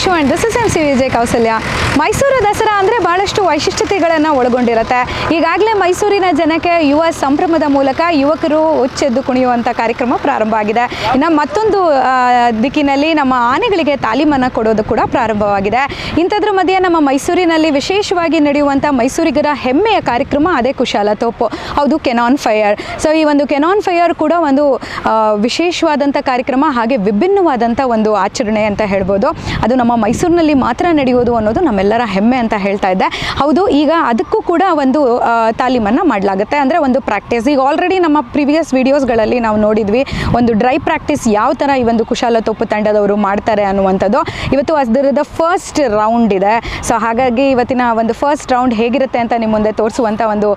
Aishu and this is M C Vijay Kausalya. Mysuru Dasara ಅಂದರೆ ಭಾಳಷ್ಟು ವೈಶಿಷ್ಟ್ಯತೆಗಳನ್ನು ಒಳಗೊಂಡಿರುತ್ತೆ. ಈಗಾಗಲೇ ಮೈಸೂರಿನ ಜನಕ್ಕೆ ಯುವ ಸಂಭ್ರಮದ ಮೂಲಕ ಯುವಕರು ಹುಚ್ಚೆದ್ದು ಕುಣಿಯುವಂಥ ಕಾರ್ಯಕ್ರಮ ಪ್ರಾರಂಭ ಆಗಿದೆ. ಇನ್ನು ಮತ್ತೊಂದು ದಿಕ್ಕಿನಲ್ಲಿ ನಮ್ಮ ಆನೆಗಳಿಗೆ ತಾಲೀಮನ್ನು ಕೊಡೋದು ಕೂಡ ಪ್ರಾರಂಭವಾಗಿದೆ. ಇಂಥದ್ರ ಮಧ್ಯೆ ನಮ್ಮ ಮೈಸೂರಿನಲ್ಲಿ ವಿಶೇಷವಾಗಿ ನಡೆಯುವಂಥ ಮೈಸೂರಿಗರ ಹೆಮ್ಮೆಯ ಕಾರ್ಯಕ್ರಮ ಅದೇ ಕುಶಾಲ ತೋಪು. ಹೌದು, ಕೆನಾನ್ ಫೈರ್. ಸೊ ಈ ಒಂದು ಕೆನಾನ್ ಫೈರ್ ಕೂಡ ಒಂದು ವಿಶೇಷವಾದಂಥ ಕಾರ್ಯಕ್ರಮ, ಹಾಗೆ ವಿಭಿನ್ನವಾದಂಥ ಒಂದು ಆಚರಣೆ ಅಂತ ಹೇಳ್ಬೋದು. ಅದು ನಮ್ಮ ಮೈಸೂರಿನಲ್ಲಿ ಮಾತ್ರ ನಡೆಯೋದು ಅನ್ನೋದು ನಮ್ಮೆಲ್ಲರ ಹೆಮ್ಮೆ ಅಂತ ಹೇಳ್ತಾ ಇದ್ದೆ. ಹೌದು, ಈಗ ಅದಕ್ಕೂ ಕೂಡ ಒಂದು ತಾಲೀಮನ್ನು ಮಾಡಲಾಗುತ್ತೆ. ಅಂದರೆ ಒಂದು ಪ್ರಾಕ್ಟೀಸ್ ಈಗ ಆಲ್ರೆಡಿ ನಮ್ಮ ಪ್ರಿವಿಯಸ್ ವೀಡಿಯೋಸ್ಗಳಲ್ಲಿ ನಾವು ನೋಡಿದ್ವಿ, ಒಂದು ಡ್ರೈ ಪ್ರಾಕ್ಟೀಸ್ ಯಾವ ಥರ ಈ ಒಂದು ಕುಶಾಲ ತೋಪು ತಂಡದವರು ಮಾಡ್ತಾರೆ ಅನ್ನುವಂಥದ್ದು. ಇವತ್ತು ಅದರದ ಫಸ್ಟ್ ರೌಂಡ್ ಇದೆ. ಸೊ ಹಾಗಾಗಿ ಇವತ್ತಿನ ಒಂದು ಫಸ್ಟ್ ರೌಂಡ್ ಹೇಗಿರುತ್ತೆ ಅಂತ ನಿಮ್ಮ ಮುಂದೆ ತೋರಿಸುವಂಥ ಒಂದು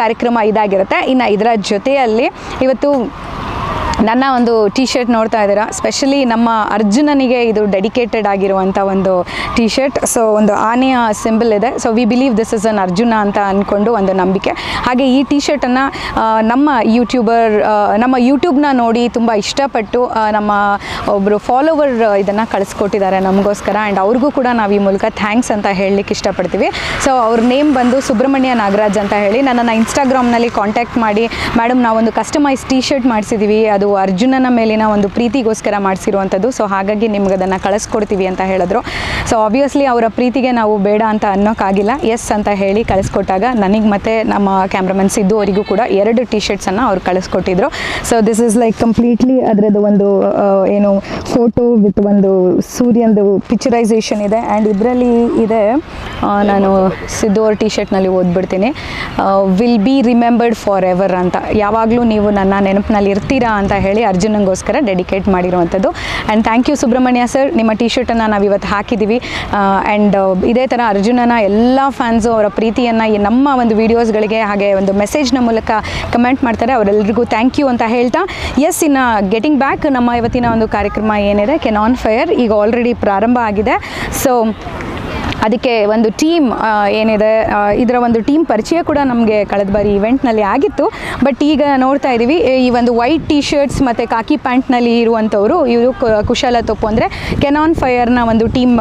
ಕಾರ್ಯಕ್ರಮ ಇದಾಗಿರುತ್ತೆ. ಇನ್ನು ಇದರ ಜೊತೆಯಲ್ಲಿ ಇವತ್ತು ನನ್ನ ಒಂದು ಟೀ ಶರ್ಟ್ ನೋಡ್ತಾ ಇದ್ದೀರಾ? ಸ್ಪೆಷಲಿ ನಮ್ಮ ಅರ್ಜುನನಿಗೆ ಇದು ಡೆಡಿಕೇಟೆಡ್ ಆಗಿರುವಂಥ ಒಂದು ಟೀ ಶರ್ಟ್ ಸೊ ಒಂದು ಆನೆಯ ಸಿಂಬಲ್ ಇದೆ. So we believe this is an Arjuna ಅಂತ ಅಂದ್ಕೊಂಡು ಒಂದು ನಂಬಿಕೆ. ಹಾಗೆ ಈ ಟಿ ಶರ್ಟನ್ನು ನಮ್ಮ ಯೂಟ್ಯೂಬರ್ ನಮ್ಮ ಯೂಟ್ಯೂಬ್ನ ನೋಡಿ ತುಂಬ ಇಷ್ಟಪಟ್ಟು ನಮ್ಮ ಒಬ್ಬರು ಫಾಲೋವರ್ ಇದನ್ನು ಕಳಿಸ್ಕೊಟ್ಟಿದ್ದಾರೆ ನಮಗೋಸ್ಕರ. ಆ್ಯಂಡ್ ಅವ್ರಿಗೂ ಕೂಡ ನಾವು ಈ ಮೂಲಕ ಥ್ಯಾಂಕ್ಸ್ ಅಂತ ಹೇಳಲಿಕ್ಕೆ ಇಷ್ಟಪಡ್ತೀವಿ. ಸೊ ಅವ್ರ ನೇಮ್ ಬಂದು ಸುಬ್ರಹ್ಮಣ್ಯ ನಾಗರಾಜ್ ಅಂತ ಹೇಳಿ ನನ್ನನ್ನು ಇನ್ಸ್ಟಾಗ್ರಾಮ್ನಲ್ಲಿ ಕಾಂಟ್ಯಾಕ್ಟ್ ಮಾಡಿ ಮೇಡಮ್ ನಾವೊಂದು ಕಸ್ಟಮೈಸ್ ಟೀ ಶರ್ಟ್ ಮಾಡಿಸಿದ್ದೀವಿ ಅರ್ಜುನನ ಮೇಲಿನ ಒಂದು ಪ್ರೀತಿಗೋಸ್ಕರ ಮಾಡಿಸಿರುವಂಥದ್ದು. ಸೊ ಹಾಗಾಗಿ ನಿಮ್ಗೆ ಅದನ್ನು ಕಳಿಸ್ಕೊಡ್ತೀವಿ ಅಂತ ಹೇಳಿದ್ರು. ಸೊ ಆಬ್ವಿಯಸ್ಲಿ ಅವರ ಪ್ರೀತಿಗೆ ನಾವು ಬೇಡ ಅಂತ ಅನ್ನೋಕ್ಕಾಗಿಲ್ಲ ಎಸ್ ಅಂತ ಹೇಳಿ ಕಳಿಸ್ಕೊಟ್ಟಾಗ ನನಗೆ ಮತ್ತು ನಮ್ಮ ಕ್ಯಾಮ್ರಾಮನ್ ಸಿದ್ದು ಅವರಿಗೂ ಕೂಡ ಎರಡು ಟಿ ಶರ್ಟ್ಸನ್ನು ಅವ್ರು ಕಳಿಸ್ಕೊಟ್ಟಿದ್ರು. So this is like completely ಅದರದ್ದು ಒಂದು ಏನು ಫೋಟೋ ವಿತ್ ಒಂದು ಸೂರ್ಯಂದು ಪಿಕ್ಚರೈಸೇಷನ್ ಇದೆ. ಆ್ಯಂಡ್ ಇದರಲ್ಲಿ ಇದೆ ನಾನು ಸಿದ್ದು ಅವ್ರ ಟಿ ಶರ್ಟ್ನಲ್ಲಿ ಓದ್ಬಿಡ್ತೀನಿ. Will be remembered for ever ಅಂತ. ಯಾವಾಗಲೂ ನೀವು ನನ್ನ ನೆನಪಿನಲ್ಲಿ ಇರ್ತೀರಾ ಅಂತ ಹೇಳಿ ಅರ್ಜುನಂಗೋಸ್ಕರ ಡೆಡಿಕೇಟ್ ಮಾಡಿರುವಂಥದ್ದು. And thank you Subrahmanya sir ನಿಮ್ಮ ಟಿ ಶರ್ಟನ್ನು ನಾವು ಇವತ್ತು ಹಾಕಿದ್ದೀವಿ ಆ್ಯಂಡ್ ಇದೇ ಥರ ಅರ್ಜುನನ ಎಲ್ಲ ಫ್ಯಾನ್ಸು ಅವರ ಪ್ರೀತಿಯನ್ನು ನಮ್ಮ ಒಂದು ವೀಡಿಯೋಸ್ಗಳಿಗೆ ಹಾಗೆ ಒಂದು ಮೆಸೇಜ್ನ ಮೂಲಕ ಕಮೆಂಟ್ ಮಾಡ್ತಾರೆ. ಅವರೆಲ್ಲರಿಗೂ ಥ್ಯಾಂಕ್ ಯು ಅಂತ ಹೇಳ್ತಾ. ಎಸ್ ಇನ್ನು ಗೆಟಿಂಗ್ ಬ್ಯಾಕ್ ನಮ್ಮ ಇವತ್ತಿನ ಒಂದು ಕಾರ್ಯಕ್ರಮ ಏನಿದೆ ಕೆನ್ ಆನ್ ಫೈರ್ ಈಗ ಆಲ್ರೆಡಿ ಪ್ರಾರಂಭ ಆಗಿದೆ. ಸೊ ಅದಕ್ಕೆ ಒಂದು ಟೀಮ್ ಏನಿದೆ ಇದರ ಒಂದು ಟೀಮ್ ಪರಿಚಯ ಕೂಡ ನಮಗೆ ಕಳೆದ ಬಾರಿ ಇವೆಂಟ್ನಲ್ಲಿ ಆಗಿತ್ತು. ಬಟ್ ಈಗ ನೋಡ್ತಾ ಇದ್ದೀವಿ ಈ ಒಂದು ವೈಟ್ ಟಿ ಶರ್ಟ್ಸ್ ಮತ್ತು ಕಾಕಿ ಪ್ಯಾಂಟ್ನಲ್ಲಿ ಇರುವಂಥವರು, ಇವರು ಕುಶಲ ತಪ್ಪು ಅಂದರೆ ಕೆನಾನ್ ಫೈರ್ನ ಒಂದು ಟೀಮ್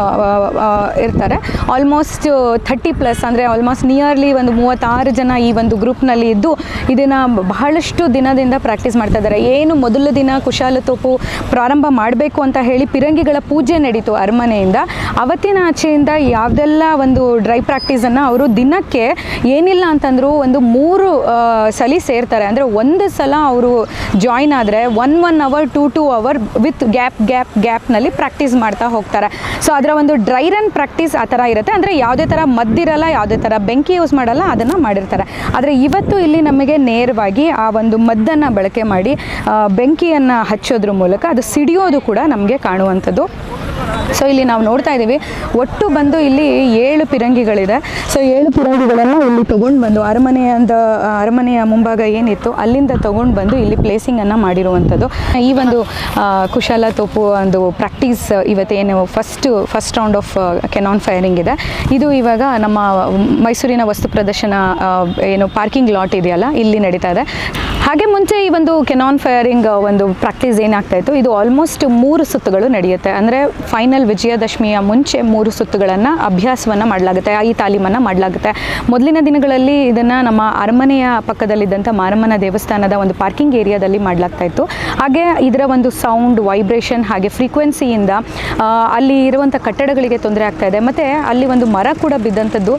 ಇರ್ತಾರೆ. ಆಲ್ಮೋಸ್ಟ್ ಥರ್ಟಿ ಪ್ಲಸ್ ಅಂದರೆ ಆಲ್ಮೋಸ್ಟ್ ನಿಯರ್ಲಿ ಒಂದು ಮೂವತ್ತಾರು ಜನ ಈ ಒಂದು ಗ್ರೂಪ್ನಲ್ಲಿ ಇದ್ದು ಇದನ್ನು ಬಹಳಷ್ಟು ದಿನದಿಂದ ಪ್ರಾಕ್ಟೀಸ್ ಮಾಡ್ತಾ ಇದ್ದಾರೆ. ಏನು ಮೊದಲ ದಿನ ಕುಶಾಲ ತೋಪು ಪ್ರಾರಂಭ ಮಾಡಬೇಕು ಅಂತ ಹೇಳಿ ಪಿರಂಗಿಗಳ ಪೂಜೆ ನಡೀತು ಅರಮನೆಯಿಂದ. ಅವತ್ತಿನ ಆಚೆಯಿಂದ ಯಾವುದೆಲ್ಲ ಒಂದು ಡ್ರೈ ಪ್ರಾಕ್ಟೀಸನ್ನು ಅವರು ದಿನಕ್ಕೆ ಏನಿಲ್ಲ ಅಂತಂದ್ರು ಒಂದು ಮೂರು ಸಲ ಸೇರ್ತಾರೆ. ಅಂದರೆ ಒಂದು ಸಲ ಅವರು ಜಾಯ್ನ್ ಆದರೆ one one hour two two hour with gap gap ಗ್ಯಾಪ್ನಲ್ಲಿ practice ಮಾಡ್ತಾ ಹೋಗ್ತಾರೆ. ಸೊ ಅದರ ಒಂದು ಡ್ರೈ ರನ್ ಪ್ರಾಕ್ಟೀಸ್ ಆ ಥರ ಇರುತ್ತೆ. ಅಂದರೆ ಯಾವುದೇ ಥರ ಮದ್ದಿರಲ್ಲ ಯಾವುದೇ ಥರ ಬೆಂಕಿ ಯೂಸ್ ಮಾಡಲ್ಲ, ಅದನ್ನು ಮಾಡಿರ್ತಾರೆ. ಆದರೆ ಇವತ್ತು ಇಲ್ಲಿ ನಮಗೆ ನೇರವಾಗಿ ಆ ಒಂದು ಮದ್ದನ್ನು ಬಳಕೆ ಮಾಡಿ ಬೆಂಕಿಯನ್ನು ಹಚ್ಚೋದ್ರ ಮೂಲಕ ಅದು ಸಿಡಿಯೋದು ಕೂಡ ನಮಗೆ ಕಾಣುವಂಥದ್ದು. ಸೊ ಇಲ್ಲಿ ನಾವು ನೋಡ್ತಾ ಇದ್ದೀವಿ, ಒಟ್ಟು ಬಂದು ಇಲ್ಲಿ ಏಳು ಪಿರಂಗಿಗಳಿದೆ. ಸೊ ಏಳು ಪಿರಂಗಿಗಳನ್ನು ಇಲ್ಲಿ ತೊಗೊಂಡು ಬಂದು ಅರಮನೆಯಿಂದ, ಅರಮನೆಯ ಮುಂಭಾಗ ಏನಿತ್ತು, ಅಲ್ಲಿಂದ ತೊಗೊಂಡು ಬಂದು ಇಲ್ಲಿ ಪ್ಲೇಸಿಂಗನ್ನು ಮಾಡಿರುವಂಥದ್ದು. ಈ ಒಂದು ಕುಶಾಲ ತೋಪು ಒಂದು ಪ್ರಾಕ್ಟೀಸ್ ಇವತ್ತೇನು first first round of cannon firing ಇದೆ. ಇದು ಇವಾಗ ನಮ್ಮ ಮೈಸೂರಿನ ವಸ್ತು ಪ್ರದರ್ಶನ ಏನು ಪಾರ್ಕಿಂಗ್ ಲಾಟ್ ಇದೆಯಲ್ಲ, ಇಲ್ಲಿ ನಡೀತಾ ಇದೆ. ಹಾಗೆ ಮುಂಚೆ ಈ ಒಂದು ಕೆನಾನ್ ಫೈರಿಂಗ್ ಒಂದು ಪ್ರಾಕ್ಟೀಸ್ ಏನಾಗ್ತಾ ಇತ್ತು, ಇದು ಆಲ್ಮೋಸ್ಟ್ ಮೂರು ಸುತ್ತುಗಳು ನಡೆಯುತ್ತೆ. ಅಂದರೆ ಫೈನಲ್ ವಿಜಯದಶಮಿಯ ಮುಂಚೆ ಮೂರು ಸುತ್ತುಗಳನ್ನು ಅಭ್ಯಾಸವನ್ನು ಮಾಡಲಾಗುತ್ತೆ, ಈ ತಾಲೀಮನ್ನು ಮಾಡಲಾಗುತ್ತೆ. ಮೊದಲಿನ ದಿನಗಳಲ್ಲಿ ಇದನ್ನು ನಮ್ಮ ಅರಮನೆಯ ಪಕ್ಕದಲ್ಲಿದ್ದಂಥ ಮಾರಮ್ಮನ ದೇವಸ್ಥಾನದ ಒಂದು ಪಾರ್ಕಿಂಗ್ ಏರಿಯಾದಲ್ಲಿ ಮಾಡಲಾಗ್ತಾ ಇತ್ತು. ಹಾಗೆ ಇದರ ಒಂದು ಸೌಂಡ್ ವೈಬ್ರೇಷನ್ ಹಾಗೆ ಫ್ರೀಕ್ವೆನ್ಸಿಯಿಂದ ಅಲ್ಲಿ ಇರುವಂಥ ಕಟ್ಟಡಗಳಿಗೆ ತೊಂದರೆ ಆಗ್ತಾ ಇದೆ. ಮತ್ತು ಅಲ್ಲಿ ಒಂದು ಮರ ಕೂಡ ಬಿದ್ದಂಥದ್ದು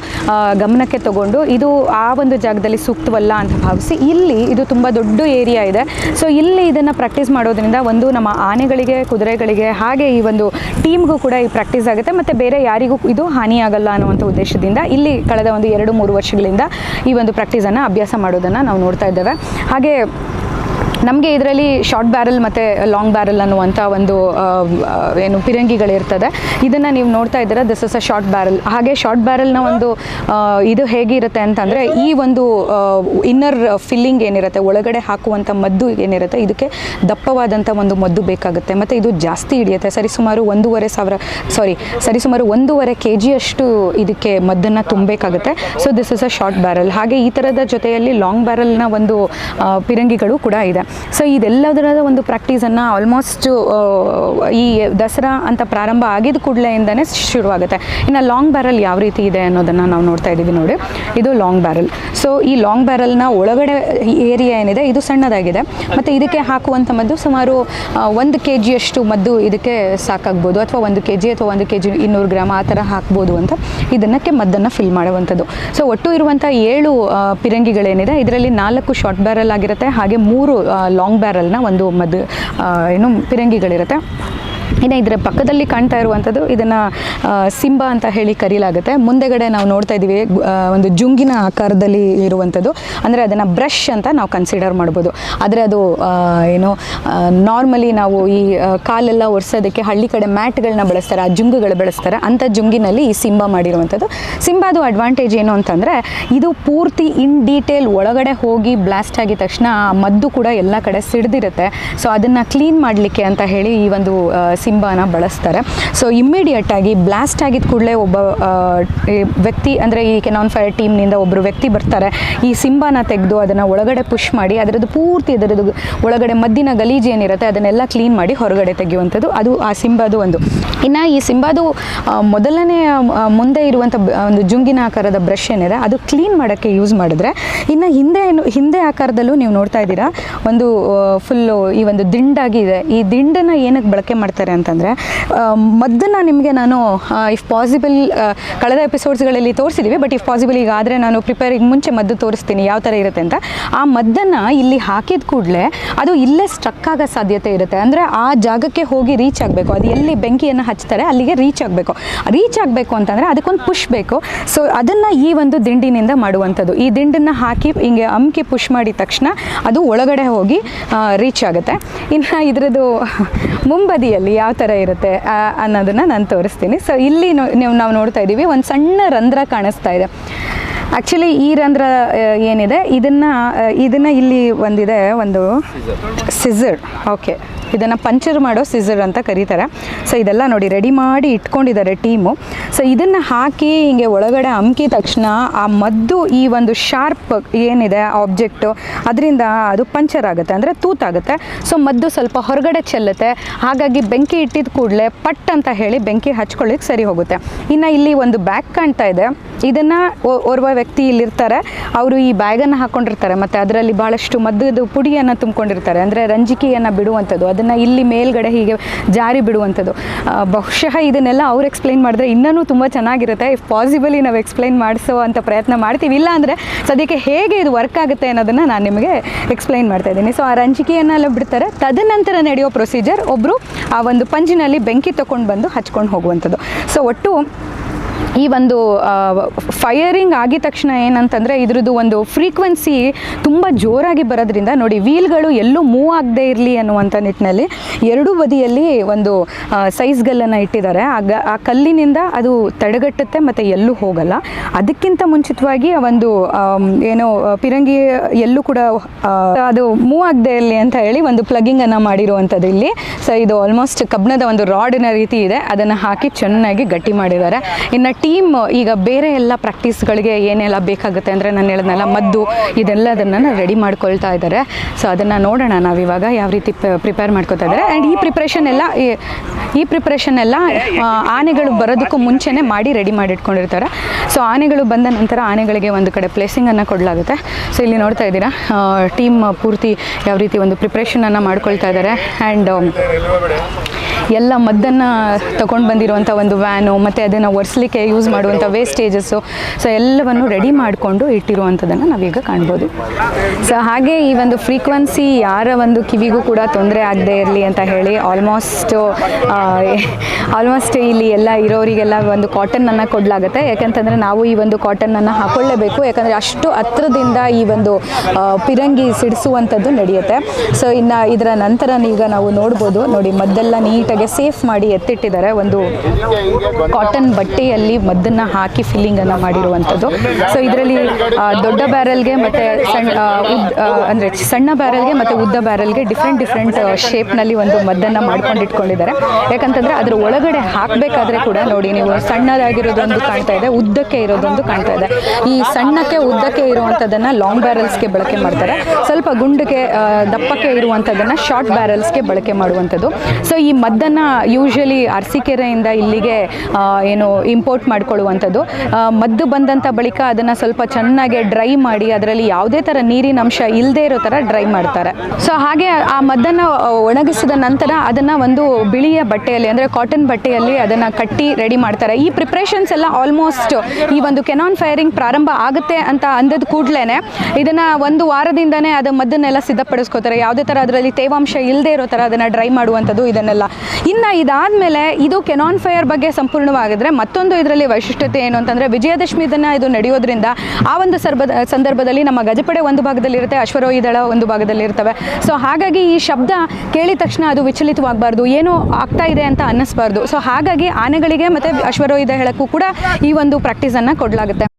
ಗಮನಕ್ಕೆ ತಗೊಂಡು ಇದು ಆ ಒಂದು ಜಾಗದಲ್ಲಿ ಸೂಕ್ತವಲ್ಲ ಅಂತ ಭಾವಿಸಿ ಇಲ್ಲಿ ಇದು ತುಂಬ ಏರಿಯಾ ಇದೆ. ಸೊ ಇಲ್ಲಿ ಇದನ್ನು ಪ್ರಾಕ್ಟೀಸ್ ಮಾಡೋದ್ರಿಂದ ಒಂದು ನಮ್ಮ ಆನೆಗಳಿಗೆ, ಕುದುರೆಗಳಿಗೆ, ಹಾಗೆ ಈ ಒಂದು ಟೀಮ್ಗೂ ಕೂಡ ಈ ಪ್ರಾಕ್ಟೀಸ್ ಆಗುತ್ತೆ. ಮತ್ತು ಬೇರೆ ಯಾರಿಗೂ ಇದು ಹಾನಿಯಾಗಲ್ಲ ಅನ್ನುವಂಥ ಉದ್ದೇಶದಿಂದ ಇಲ್ಲಿ ಕಳೆದ ಒಂದು ಎರಡು ಮೂರು ವರ್ಷಗಳಿಂದ ಈ ಒಂದು ಪ್ರಾಕ್ಟೀಸನ್ನು ಅಭ್ಯಾಸ ಮಾಡೋದನ್ನು ನಾವು ನೋಡ್ತಾ ಇದ್ದೇವೆ. ಹಾಗೆ ನಮಗೆ ಇದರಲ್ಲಿ ಶಾರ್ಟ್ ಬ್ಯಾರಲ್ ಮತ್ತು ಲಾಂಗ್ ಬ್ಯಾರಲ್ ಅನ್ನುವಂಥ ಒಂದು ಏನು ಪಿರಂಗಿಗಳಿರ್ತದೆ. ಇದನ್ನು ನೀವು ನೋಡ್ತಾ ಇದ್ದೀರಾ this is a short barrel ಹಾಗೆ ಶಾರ್ಟ್ ಬ್ಯಾರಲ್ನ ಒಂದು ಇದು ಹೇಗಿರುತ್ತೆ ಅಂತಂದರೆ, ಈ ಒಂದು ಇನ್ನರ್ ಫಿಲ್ಲಿಂಗ್ ಏನಿರುತ್ತೆ, ಒಳಗಡೆ ಹಾಕುವಂಥ ಮದ್ದು ಏನಿರುತ್ತೆ, ಇದಕ್ಕೆ ದಪ್ಪವಾದಂಥ ಒಂದು ಮದ್ದು ಬೇಕಾಗುತ್ತೆ. ಮತ್ತು ಇದು ಜಾಸ್ತಿ ಹಿಡಿಯುತ್ತೆ. ಸರಿಸುಮಾರು ಒಂದೂವರೆ ಸಾವಿರ ಸಾರಿ ಸರಿಸುಮಾರು ಒಂದೂವರೆ ಕೆ ಜಿಯಷ್ಟು ಇದಕ್ಕೆ ಮದ್ದನ್ನು ತುಂಬಬೇಕಾಗುತ್ತೆ. So this is a short barrel ಹಾಗೆ ಈ ಥರದ ಜೊತೆಯಲ್ಲಿ ಲಾಂಗ್ ಬ್ಯಾರಲ್ನ ಒಂದು ಪಿರಂಗಿಗಳು ಕೂಡ ಇದೆ. ಸೊ ಇದೆಲ್ಲದರ ಒಂದು ಪ್ರಾಕ್ಟೀಸನ್ನು ಆಲ್ಮೋಸ್ಟ್ ಈ ದಸರಾ ಅಂತ ಪ್ರಾರಂಭ ಆಗಿದ ಕೂಡಲೆಯಿಂದನೇ ಶುರುವಾಗುತ್ತೆ. ಇನ್ನು ಲಾಂಗ್ ಬ್ಯಾರಲ್ ಯಾವ ರೀತಿ ಇದೆ ಅನ್ನೋದನ್ನು ನಾವು ನೋಡ್ತಾ ಇದ್ದೀವಿ ನೋಡಿ. ಇದು ಲಾಂಗ್ ಬ್ಯಾರಲ್ ಸೊ ಈ ಲಾಂಗ್ ಬ್ಯಾರಲ್ನ ಒಳಗಡೆ ಏರಿಯಾ ಏನಿದೆ, ಇದು ಸಣ್ಣದಾಗಿದೆ. ಮತ್ತು ಇದಕ್ಕೆ ಹಾಕುವಂಥ ಮದ್ದು ಸುಮಾರು ಒಂದು ಕೆ ಜಿಯಷ್ಟು ಮದ್ದು ಇದಕ್ಕೆ ಸಾಕಾಗ್ಬೋದು. ಅಥವಾ ಒಂದು ಕೆ ಜಿ ಅಥವಾ ಒಂದು ಕೆ ಜಿ ಇನ್ನೂರು ಗ್ರಾಮ್ ಆ ಥರ ಹಾಕ್ಬೋದು ಅಂತ ಇದನ್ನಕ್ಕೆ ಮದ್ದನ್ನು ಫಿಲ್ ಮಾಡುವಂಥದ್ದು. ಸೊ ಒಟ್ಟು ಇರುವಂಥ ಏಳು ಪಿರಂಗಿಗಳೇನಿದೆ, ಇದರಲ್ಲಿ ನಾಲ್ಕು ಶಾರ್ಟ್ ಬ್ಯಾರಲ್ ಆಗಿರುತ್ತೆ. ಹಾಗೆ ಮೂರು ಲಾಂಗ್ ಬ್ಯಾರಲ್ನ ಒಂದು ಮದ್ದು ಆ, ಏನು ಪಿರಂಗಿಗಳಿರುತ್ತೆ ಇನ್ನು ಇದರ ಪಕ್ಕದಲ್ಲಿ ಕಾಣ್ತಾ ಇರುವಂಥದ್ದು ಇದನ್ನು ಸಿಂಬ ಅಂತ ಹೇಳಿ ಕರೀಲಾಗುತ್ತೆ. ಮುಂದೆಗಡೆ ನಾವು ನೋಡ್ತಾ ಇದ್ದೀವಿ ಒಂದು ಜುಂಗಿನ ಆಕಾರದಲ್ಲಿ ಇರುವಂಥದ್ದು. ಅಂದರೆ ಅದನ್ನು ಬ್ರಷ್ ಅಂತ ನಾವು ಕನ್ಸಿಡರ್ ಮಾಡ್ಬೋದು. ಆದರೆ ಅದು ಏನು ನಾರ್ಮಲಿ ನಾವು ಈ ಕಾಲೆಲ್ಲ ಒರೆಸೋದಕ್ಕೆ ಹಳ್ಳಿ ಕಡೆ ಮ್ಯಾಟ್ಗಳನ್ನ ಬಳಸ್ತಾರೆ, ಆ ಜುಂಗುಗಳು ಬಳಸ್ತಾರೆ ಅಂಥ ಜುಂಗಿನಲ್ಲಿ ಈ ಸಿಂಬ ಮಾಡಿರುವಂಥದ್ದು. ಸಿಂಬಾದು ಅಡ್ವಾಂಟೇಜ್ ಏನು ಅಂತಂದರೆ, ಇದು ಪೂರ್ತಿ ಇನ್ ಡೀಟೇಲ್ ಒಳಗಡೆ ಹೋಗಿ ಬ್ಲಾಸ್ಟ್ ಆಗಿದ ತಕ್ಷಣ ಮದ್ದು ಕೂಡ ಎಲ್ಲ ಕಡೆ ಸಿಡ್ದಿರುತ್ತೆ. ಸೊ ಅದನ್ನು ಕ್ಲೀನ್ ಮಾಡಲಿಕ್ಕೆ ಅಂತ ಹೇಳಿ ಈ ಒಂದು ಸಿಂಬಾನ ಬಳಸ್ತಾರೆ. ಸೊ ಇಮ್ಮಿಡಿಯೇಟಾಗಿ ಬ್ಲಾಸ್ಟ್ ಆಗಿದ ಕೂಡಲೇ ಒಬ್ಬ ವ್ಯಕ್ತಿ, ಅಂದರೆ ಈ ಕೆನಾನ್ ಫೈರ್ ಟೀಮ್ನಿಂದ ಒಬ್ಬರು ವ್ಯಕ್ತಿ ಬರ್ತಾರೆ. ಈ ಸಿಂಬಾನ ತೆಗೆದು ಅದನ್ನು ಒಳಗಡೆ ಪುಷ್ ಮಾಡಿ, ಅದರದ್ದು ಪೂರ್ತಿ ಅದರದ್ದು ಒಳಗಡೆ ಮದ್ದಿನ ಗಲೀಜು ಏನಿರುತ್ತೆ, ಅದನ್ನೆಲ್ಲ ಕ್ಲೀನ್ ಮಾಡಿ ಹೊರಗಡೆ ತೆಗೆಯುವಂಥದ್ದು. ಅದು ಆ ಸಿಂಬಾದು ಒಂದು. ಇನ್ನು ಈ ಸಿಂಬಾದು ಮೊದಲನೇ ಮುಂದೆ ಇರುವಂಥ ಒಂದು ಜುಂಗಿನ ಆಕಾರದ ಬ್ರಷ್ ಏನಿದೆ, ಅದು ಕ್ಲೀನ್ ಮಾಡೋಕ್ಕೆ ಯೂಸ್ ಮಾಡಿದ್ರೆ, ಇನ್ನು ಹಿಂದೆ ಹಿಂದೆ ಆಕಾರದಲ್ಲೂ ನೀವು ನೋಡ್ತಾ ಇದ್ದೀರಾ, ಒಂದು ಫುಲ್ಲು ಈ ಒಂದು ದಿಂಡಾಗಿದೆ ಈ ದಿಂಡನ್ನು ಏನಕ್ಕೆ ಬಳಕೆ ಮಾಡ್ತಾರೆ ಅಂತಂದರೆ ಮದ್ದನ್ನು ನಿಮಗೆ ನಾನು ಇಫ್ ಪಾಸಿಬಲ್ ಕಳೆದ ಎಪಿಸೋಡ್ಸ್ಗಳಲ್ಲಿ ತೋರಿಸಿದ್ದೀವಿ ಬಟ್ ಇಫ್ ಪಾಸಿಬಲ್ ಈಗ ಆದರೆ ನಾನು ಪ್ರಿಪೇರಿಗೆ ಮುಂಚೆ ಮದ್ದು ತೋರಿಸ್ತೀನಿ, ಯಾವ ಥರ ಇರುತ್ತೆ ಅಂತ. ಆ ಮದ್ದನ್ನು ಇಲ್ಲಿ ಹಾಕಿದ ಕೂಡಲೇ ಅದು ಇಲ್ಲೇ ಸ್ಟ್ರಕ್ ಆಗೋ ಸಾಧ್ಯತೆ ಇರುತ್ತೆ. ಅಂದರೆ ಆ ಜಾಗಕ್ಕೆ ಹೋಗಿ ರೀಚ್ ಆಗಬೇಕು. ಅದು ಎಲ್ಲಿ ಬೆಂಕಿಯನ್ನು ಹಚ್ತಾರೆ, ಅಲ್ಲಿಗೆ ರೀಚ್ ಆಗಬೇಕು. ರೀಚ್ ಆಗಬೇಕು ಅಂತಂದರೆ ಅದಕ್ಕೊಂದು ಪುಷ್ ಬೇಕು. ಸೊ ಅದನ್ನು ಈ ಒಂದು ದಿಂಡಿನಿಂದ ಮಾಡುವಂಥದ್ದು. ಈ ದಿಂಡನ್ನು ಹಾಕಿ, ಹಿಂಗೆ ಅಮ್ಕಿ ಪುಷ್ ಮಾಡಿದ ತಕ್ಷಣ ಅದು ಒಳಗಡೆ ಹೋಗಿ ರೀಚ್ ಆಗುತ್ತೆ. ಇನ್ನು ಇದರದ್ದು ಮುಂಬದಿಯಲ್ಲಿ ಯಾವ ಥರ ಇರುತ್ತೆ ಅನ್ನೋದನ್ನು ನಾನು ತೋರಿಸ್ತೀನಿ. ಸೊ ಇಲ್ಲಿ ನೀವು ನಾವು ನೋಡ್ತಾ ಇದ್ದೀವಿ ಒಂದು ಸಣ್ಣ ರಂಧ್ರ ಕಾಣಿಸ್ತಾ ಇದೆ. ಆ್ಯಕ್ಚುಲಿ ಈ ರಂಧ್ರ ಏನಿದೆ ಇದನ್ನು ಇದನ್ನು ಇಲ್ಲಿ ಒಂದಿದೆ ಒಂದು ಸಿಝರ್ ಓಕೆ ಇದನ್ನು ಪಂಚರ್ ಮಾಡೋ ಸಿಸರ್ ಅಂತ ಕರೀತಾರೆ. ಸೊ ಇದೆಲ್ಲ ನೋಡಿ ರೆಡಿ ಮಾಡಿ ಇಟ್ಕೊಂಡಿದ್ದಾರೆ ಟೀಮು ಸೊ ಇದನ್ನು ಹಾಕಿ ಹಿಂಗೆ ಒಳಗಡೆ ಅಮ್ಕಿದ ತಕ್ಷಣ ಆ ಮದ್ದು ಈ ಒಂದು ಶಾರ್ಪ್ ಏನಿದೆ ಆಬ್ಜೆಕ್ಟು ಅದರಿಂದ ಅದು ಪಂಚರ್ ಆಗುತ್ತೆ. ಅಂದರೆ ತೂತಾಗುತ್ತೆ. ಸೊ ಮದ್ದು ಸ್ವಲ್ಪ ಹೊರಗಡೆ ಚೆಲ್ಲುತ್ತೆ. ಹಾಗಾಗಿ ಬೆಂಕಿ ಇಟ್ಟಿದ ಕೂಡಲೇ ಪಟ್ ಅಂತ ಹೇಳಿ ಬೆಂಕಿ ಹಚ್ಕೊಳ್ಳಿಕ್ಕೆ ಸರಿ ಹೋಗುತ್ತೆ. ಇನ್ನು ಇಲ್ಲಿ ಒಂದು ಬ್ಯಾಗ್ ಕಾಣ್ತಾ ಇದೆ. ಇದನ್ನು ಓರ್ವ ವ್ಯಕ್ತಿ ಇಲ್ಲಿರ್ತಾರೆ. ಅವರು ಈ ಬ್ಯಾಗನ್ನು ಹಾಕ್ಕೊಂಡಿರ್ತಾರೆ ಮತ್ತು ಅದರಲ್ಲಿ ಭಾಳಷ್ಟು ಮದ್ದದು ಪುಡಿಯನ್ನು ತುಂಬಿಕೊಂಡಿರ್ತಾರೆ. ಅಂದರೆ ರಂಜಿಕೆಯನ್ನು ಬಿಡುವಂಥದ್ದು ಅದನ್ನು ಇಲ್ಲಿ ಮೇಲ್ಗಡೆ ಹೀಗೆ ಜಾರಿ ಬಿಡುವಂಥದ್ದು. ಬಹುಶಃ ಇದನ್ನೆಲ್ಲ ಅವ್ರು ಎಕ್ಸ್ಪ್ಲೈನ್ ಮಾಡಿದ್ರೆ ಇನ್ನೂ ತುಂಬ ಚೆನ್ನಾಗಿರುತ್ತೆ. ಇಫ್ ಪಾಸಿಬಲಿ ನಾವು ಎಕ್ಸ್ಪ್ಲೈನ್ ಮಾಡಿಸೋ ಅಂತ ಪ್ರಯತ್ನ ಮಾಡ್ತೀವಿ. ಇಲ್ಲ ಅಂದರೆ ಸದ್ಯಕ್ಕೆ ಹೇಗೆ ಇದು ವರ್ಕ್ ಆಗುತ್ತೆ ಅನ್ನೋದನ್ನು ನಾನು ನಿಮಗೆ ಎಕ್ಸ್ಪ್ಲೈನ್ ಮಾಡ್ತಾ ಇದ್ದೀನಿ. ಸೊ ಆ ರಂಜಿಕೆಯನ್ನೆಲ್ಲ ಬಿಡ್ತಾರೆ. ತದನಂತರ ನಡೆಯೋ ಪ್ರೊಸೀಜರ್ ಒಬ್ಬರು ಆ ಒಂದು ಪಂಜಿನಲ್ಲಿ ಬೆಂಕಿ ತಗೊಂಡು ಬಂದು ಹಚ್ಕೊಂಡು ಹೋಗುವಂಥದ್ದು. ಸೊ ಒಟ್ಟು ಈ ಒಂದು ಫೈರಿಂಗ್ ಆಗಿದ ತಕ್ಷಣ ಏನಂತಂದರೆ ಇದ್ರದ್ದು ಒಂದು ಫ್ರೀಕ್ವೆನ್ಸಿ ತುಂಬ ಜೋರಾಗಿ ಬರೋದ್ರಿಂದ ನೋಡಿ ವೀಲ್ಗಳು ಎಲ್ಲೂ ಮೂವ್ ಆಗದೆ ಇರಲಿ ಅನ್ನುವಂಥ ನಿಟ್ಟಿನಲ್ಲಿ ಎರಡೂ ಬದಿಯಲ್ಲಿ ಒಂದು ಸೈಜ್ ಗಲ್ಲನ್ನು ಇಟ್ಟಿದ್ದಾರೆ. ಆ ಗ ಆ ಕಲ್ಲಿನಿಂದ ಅದು ತಡೆಗಟ್ಟುತ್ತೆ ಮತ್ತು ಎಲ್ಲೂ ಹೋಗಲ್ಲ. ಅದಕ್ಕಿಂತ ಮುಂಚಿತವಾಗಿ ಆ ಒಂದು ಏನು ಪಿರಂಗಿ ಎಲ್ಲೂ ಕೂಡ ಅದು ಮೂವ್ ಆಗದೆ ಇರಲಿ ಅಂತ ಹೇಳಿ ಒಂದು ಪ್ಲಗಿಂಗನ್ನು ಮಾಡಿರುವಂಥದ್ದು ಇಲ್ಲಿ. ಸೊ ಇದು ಆಲ್ಮೋಸ್ಟ್ ಕಬ್ಬಿಣದ ಒಂದು ರಾಡಿನ ರೀತಿ ಇದೆ. ಅದನ್ನು ಹಾಕಿ ಚೆನ್ನಾಗಿ ಗಟ್ಟಿ ಮಾಡಿದ್ದಾರೆ. ಇನ್ನು ಟೀಮ್ ಈಗ ಬೇರೆ ಎಲ್ಲ ಪ್ರಾಕ್ಟೀಸ್ಗಳಿಗೆ ಏನೆಲ್ಲ ಬೇಕಾಗುತ್ತೆ ಅಂದರೆ ನಾನು ಹೇಳಿದ್ನಲ್ಲ, ಮದ್ದು, ಇದೆಲ್ಲದನ್ನು ರೆಡಿ ಮಾಡ್ಕೊಳ್ತಾ ಇದ್ದಾರೆ. ಸೊ ಅದನ್ನು ನೋಡೋಣ ನಾವಿವಾಗ ಯಾವ ರೀತಿ ಪ್ರಿಪೇರ್ ಮಾಡ್ಕೊತಾ ಇದ್ದಾರೆ. ಆ್ಯಂಡ್ ಈ ಪ್ರಿಪ್ರೇಷನ್ ಎಲ್ಲ, ಈ- ಪ್ರಿಪ್ರೇಷನ್ ಎಲ್ಲ ಆನೆಗಳು ಬರೋದಕ್ಕೂ ಮುಂಚೆನೇ ಮಾಡಿ ರೆಡಿ ಮಾಡಿಟ್ಕೊಂಡಿರ್ತಾರೆ. ಸೊ ಆನೆಗಳು ಬಂದ ನಂತರ ಆನೆಗಳಿಗೆ ಒಂದು ಕಡೆ ಪ್ಲೇಸಿಂಗನ್ನು ಕೊಡಲಾಗುತ್ತೆ. ಸೊ ಇಲ್ಲಿ ನೋಡ್ತಾ ಇದ್ದೀರಾ ಟೀಮ್ ಪೂರ್ತಿ ಯಾವ ರೀತಿ ಒಂದು ಪ್ರಿಪ್ರೇಷನನ್ನು ಮಾಡ್ಕೊಳ್ತಾ ಇದ್ದಾರೆ. ಆ್ಯಂಡ್ ಎಲ್ಲ ಮದ್ದನ್ನು ತಗೊಂಡು ಬಂದಿರುವಂಥ ಒಂದು ವ್ಯಾನು ಮತ್ತು ಅದನ್ನು ಒರೆಸ್ಲಿಕ್ಕೆ ಯೂಸ್ ಮಾಡುವಂಥ ವೇಸ್ಟೇಜಸ್ಸು ಸೊ ಎಲ್ಲವನ್ನು ರೆಡಿ ಮಾಡಿಕೊಂಡು ಇಟ್ಟಿರುವಂಥದ್ದನ್ನು ನಾವೀಗ ಕಾಣ್ಬೋದು. ಸೊ ಹಾಗೆ ಈ ಒಂದು ಫ್ರೀಕ್ವೆನ್ಸಿ ಯಾರ ಒಂದು ಕಿವಿಗೂ ಕೂಡ ತೊಂದರೆ ಆಗದೆ ಇರಲಿ ಅಂತ ಹೇಳಿ ಆಲ್ಮೋಸ್ಟ್ ಆಲ್ಮೋಸ್ಟ್ ಇಲ್ಲಿ ಎಲ್ಲ ಇರೋರಿಗೆಲ್ಲ ಒಂದು ಕಾಟನನ್ನು ಕೊಡಲಾಗುತ್ತೆ. ಯಾಕಂತಂದರೆ ನಾವು ಈ ಒಂದು ಕಾಟನನ್ನು ಹಾಕೊಳ್ಳೇಬೇಕು. ಯಾಕಂದರೆ ಅಷ್ಟು ಹತ್ರದಿಂದ ಈ ಒಂದು ಪಿರಂಗಿ ಸಿಡಿಸುವಂಥದ್ದು ನಡೆಯುತ್ತೆ. ಸೊ ಇನ್ನು ಇದರ ನಂತರ ಈಗ ನಾವು ನೋಡ್ಬೋದು. ನೋಡಿ, ಮದ್ದೆಲ್ಲ ನೀಟಾಗಿ ಸೇಫ್ ಮಾಡಿ ಎತ್ತಿಟ್ಟಿದ್ದಾರೆ. ಒಂದು ಕಾಟನ್ ಬಟ್ಟೆಯಲ್ಲಿ ಮದ್ದನ್ನು ಹಾಕಿ ಫಿಲ್ಲಿಂಗ್ ಅನ್ನ ಮಾಡಿರುವಂಥದ್ದು. ಸೊ ಇದರಲ್ಲಿ ದೊಡ್ಡ ಬ್ಯಾರಲ್ಗೆ ಮತ್ತೆ ಸಣ್ಣ ಅಂದರೆ ಸಣ್ಣ ಬ್ಯಾರಲ್ಗೆ ಮತ್ತೆ ಉದ್ದ ಬ್ಯಾರಲ್ಗೆ ಡಿಫ್ರೆಂಟ್ ಡಿಫ್ರೆಂಟ್ ಶೇಪ್ನಲ್ಲಿ ಒಂದು ಮದ್ದನ್ನ ಮಾಡ್ಕೊಂಡು ಇಟ್ಕೊಂಡಿದ್ದಾರೆ. ಯಾಕಂತಂದರೆ ಅದರ ಒಳಗಡೆ ಹಾಕ್ಬೇಕಾದ್ರೆ ಕೂಡ ನೋಡಿ ನೀವು ಸಣ್ಣದಾಗಿರೋದೊಂದು ಕಾಣ್ತಾ ಇದೆ, ಉದ್ದಕ್ಕೆ ಇರೋದೊಂದು ಕಾಣ್ತಾ ಇದೆ. ಈ ಸಣ್ಣಕ್ಕೆ, ಉದ್ದಕ್ಕೆ ಇರುವಂತದನ್ನ ಲಾಂಗ್ ಬ್ಯಾರಲ್ಸ್ಗೆ ಬಳಕೆ ಮಾಡ್ತಾರೆ. ಸ್ವಲ್ಪ ಗುಂಡಿಗೆ ದಪ್ಪಕ್ಕೆ ಇರುವಂತದನ್ನ ಶಾರ್ಟ್ ಬ್ಯಾರಲ್ಸ್ಗೆ ಬಳಕೆ ಮಾಡುವಂಥದ್ದು. ಸೊ ಈ ಮದ್ದನ್ನ ಯೂಶ್ವಲಿ ಅರಸೀಕೆರೆಯಿಂದ ಇಲ್ಲಿಗೆ ಏನು ಇಂಪೋರ್ಟ್ ಮಾಡ್ಕೊಳ್ಳುವಂಥದ್ದು. ಮದ್ದು ಬಂದಂಥ ಬಳಿಕ ಅದನ್ನು ಸ್ವಲ್ಪ ಚೆನ್ನಾಗಿ ಡ್ರೈ ಮಾಡಿ ಅದರಲ್ಲಿ ಯಾವುದೇ ಥರ ನೀರಿನ ಅಂಶ ಇಲ್ಲದೇ ಇರೋ ಥರ ಡ್ರೈ ಮಾಡ್ತಾರೆ. ಸೊ, ಹಾಗೆ ಆ ಮದ್ದನ್ನು ಒಣಗಿಸಿದ ನಂತರ ಅದನ್ನು ಒಂದು ಬಿಳಿಯ ಬಟ್ಟೆಯಲ್ಲಿ ಅಂದರೆ ಕಾಟನ್ ಬಟ್ಟೆಯಲ್ಲಿ ಅದನ್ನು ಕಟ್ಟಿ ರೆಡಿ ಮಾಡ್ತಾರೆ. ಈ ಪ್ರಿಪ್ರೇಷನ್ಸ್ ಎಲ್ಲ ಆಲ್ಮೋಸ್ಟ್ ಈ ಒಂದು ಕೆನಾನ್ ಫೈರಿಂಗ್ ಪ್ರಾರಂಭ ಆಗುತ್ತೆ ಅಂತ ಅಂದದ ಕೂಡಲೇ ಇದನ್ನು ಒಂದು ವಾರದಿಂದನೇ ಅದು ಮದ್ದನ್ನೆಲ್ಲ ಸಿದ್ಧಪಡಿಸ್ಕೋತಾರೆ. ಯಾವುದೇ ಥರ ಅದರಲ್ಲಿ ತೇವಾಂಶ ಇಲ್ಲದೆ ಇರೋ ಥರ ಅದನ್ನು ಡ್ರೈ ಮಾಡುವಂಥದ್ದು ಇದನ್ನೆಲ್ಲ. ಇನ್ನು ಇದಾದಮೇಲೆ ಇದು ಕೆನಾನ್ ಫೈರ್ ಬಗ್ಗೆ ಸಂಪೂರ್ಣವಾಗಿದ್ರೆ ಮತ್ತೊಂದು ಇದರಲ್ಲಿ ವೈಶಿಷ್ಟ್ಯತೆ ಏನು ಅಂತಂದರೆ ವಿಜಯದಶಮಿ ದಿನ ಇದು ನಡೆಯೋದ್ರಿಂದ ಆ ಒಂದು ಸರ್ಬದ, ಸಂದರ್ಭದಲ್ಲಿ ನಮ್ಮ ಗಜಪಡೆ ಒಂದು ಭಾಗದಲ್ಲಿರುತ್ತೆ, ಅಶ್ವರೋಹಿ ದಳ ಒಂದು ಭಾಗದಲ್ಲಿ ಇರ್ತವೆ ಸೊ ಹಾಗಾಗಿ ಈ ಶಬ್ದ ಕೇಳಿದ ತಕ್ಷಣ ಅದು ವಿಚಲಿತವಾಗಬಾರ್ದು, ಏನೋ ಆಗ್ತಾ ಇದೆ ಅಂತ ಅನ್ನಿಸ್ಬಾರ್ದು. ಸೊ ಹಾಗಾಗಿ ಆನೆಗಳಿಗೆ ಮತ್ತು ಅಶ್ವರೋಹಿ ದಳಕ್ಕೂ ಕೂಡ ಈ ಒಂದು ಪ್ರಾಕ್ಟೀಸನ್ನು ಕೊಡಲಾಗುತ್ತೆ.